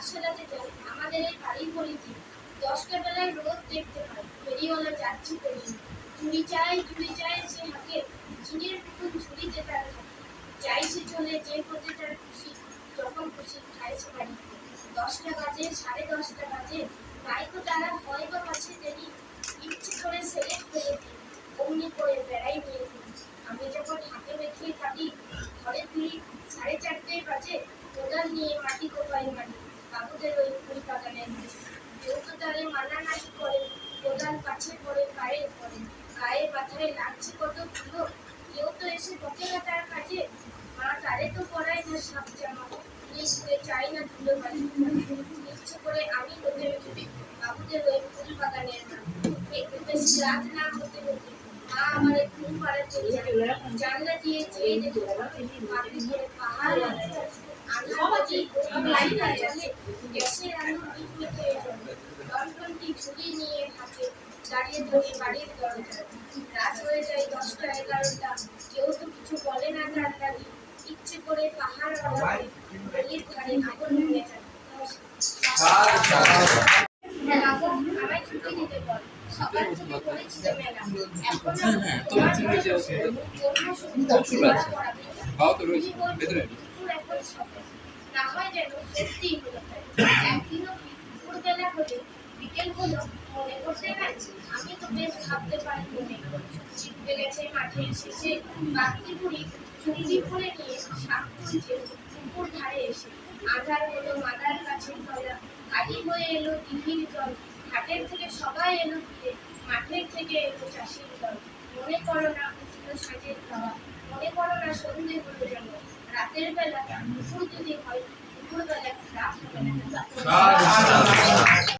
পাঠশালাতে যাই আমাদের এই বাড়ির গলিতে দশটা বেলায় রোজ দেখতে পাই ফেরিওয়ালা যাচ্ছে পেরিয়ে চুরি চাই চুরি চাই সে হাতে ঝিঙের পুতুল ঝুড়িতে তার থাকে, যাই সে চলে, যে পথে তার খুশি, যখন খুশি খায় সে বাড়িতে দশটা বাজে, সাড়ে দশটা বাজে, বাইকও তারা হয় বা কাছে দেরি, ইচ্ছে করে সেলেক্ট করে দিই অমনি করে বেড়াই নিয়ে ফিরি। আমি যখন হাতে রেখে কাটি ঘরে ফিরি, সাড়ে চারটে বাজে, কোদাল নিয়ে মাটি কোপাই মাটি। বাবুদের ওই ফুল বাগানের মাঝে যেহেতু তারে মানা নাই করে, কোদাল কাছে পড়ে গায়ে পড়ে গায়ে মাথায় লাগছে কত ধুলো। কেউ তো এসে বকে না তার কাজে। মা তারে তো পড়ায় না সাপ জামা। নিশ্চয় চাই না ধুলো বালি। ইচ্ছে করে আমি হতে হতে বাবুদের ওই ফুল বাগানের মা একটু বেশি রাত না হতে হতে মা আমার পাড়াতে যায়। জানলা দিয়ে চেয়ে করে পাহাড় লাগা যায় আন্ধার বাজে লাইট না জ্বলে গ্যাসের আলো বিদ্যুৎ হয়ে জ্বলে লন্ঠনটি ঝুলিয়ে নিয়ে হাতে দাঁড়িয়ে থাকে বাড়ির দরজায়। রাত হয়ে যায় দশটা এগারোটা। কেউ তো কিছু বলে না তার ইচ্ছে করে পাহাড় গলির ধারে আগুন হয়ে যায়। আমায় ছুটি দিতে বল। সকাল থেকে করেছি যে মেলা এখন না তোমার জন্য পড়াবে। খাও তো রয়েছে। না হয় যেন সত্যিই হলো একদিনও কি দুপুরবেলা হলে বিকেল হলো মনে করতে নাই আমি তো বেশ ভাবতে পারি মনে জিততে গেছে মাঠের শেষে বাগদি বুড়ি চুঙ্গি ভরে নিয়ে শাক তুলছে পুকুর ধারে এসে আধার হলো মাদার কাছে তলা খালি হয়ে এলো দিঘির জল ঘাটের থেকে সবাই এলো ফিরে মাঠের থেকে এলো চাষির দল মনে করো না উঠল সাজের খাওয়া মনে করো না সন্ধে হলো যেন রাতের বেলা দুপুর যদি হয় দুপুর বেলা রাত হবে। না